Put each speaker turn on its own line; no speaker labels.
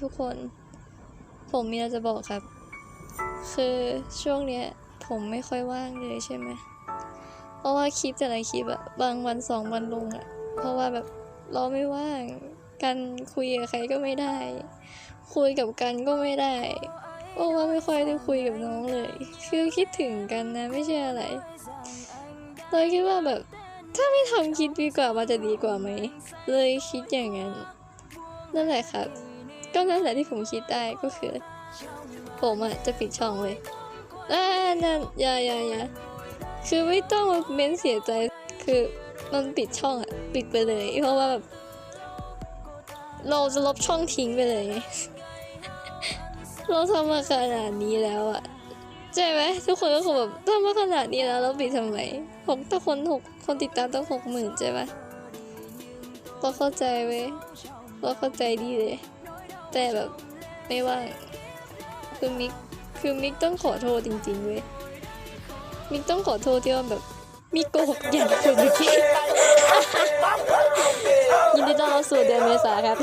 ทุกคน ผมมีอะไรจะบอกครับ คือช่วงเนี้ยผมไม่ค่อยว่างเลยใช่ไหมเพราะว่าคลิปแต่ละคลิปอะบางวันสองวันลงอะเพราะว่าแบบเราไม่ว่าง กันคุยกับใครก็ไม่ได้ คุยกับกันก็ไม่ได้เพราะว่าไม่ค่อยได้คุยกับน้องเลย คือคิดถึงกันนะไม่ใช่อะไรเลยคิดว่าแบบ ถ้าไม่ทำคลิปดีกว่ามันจะดีกว่าไหม เลยคิดอย่างนั้น นั่นแหละครับ ก็นั่นแหละที่ผมคิดได้ก็คือ ผมอะจะปิดช่องเลยอ่านั่นอย่าอย่าอย่าคือไม่ต้องมาเม้นเสียใจคือมันปิดช่องอะปิดไปเลย เพราะว่าแบบเราจะลบช่องทิ้งไปเลย เราทำมาขนาดนี้แล้วอะใช่ไหมทุกคนก็คงแบบทำมาขนาดนี้แล้วเราปิดทำไมหกถ้าคนหกคนติดตามต้องหกหมื่นใช่ไหมเราเข้าใจเว้ยเราเข้าใจดีเลย แต่แบบไม่ว่างคือมิกคือมิกต้องขอโทษจริงๆเว้ยมิกต้องขอโทษที่ว่าแบบมิกโกหกอย่างคนเมื่อกี้ยินดีต้อนรับสู่เดือนเมษาครับ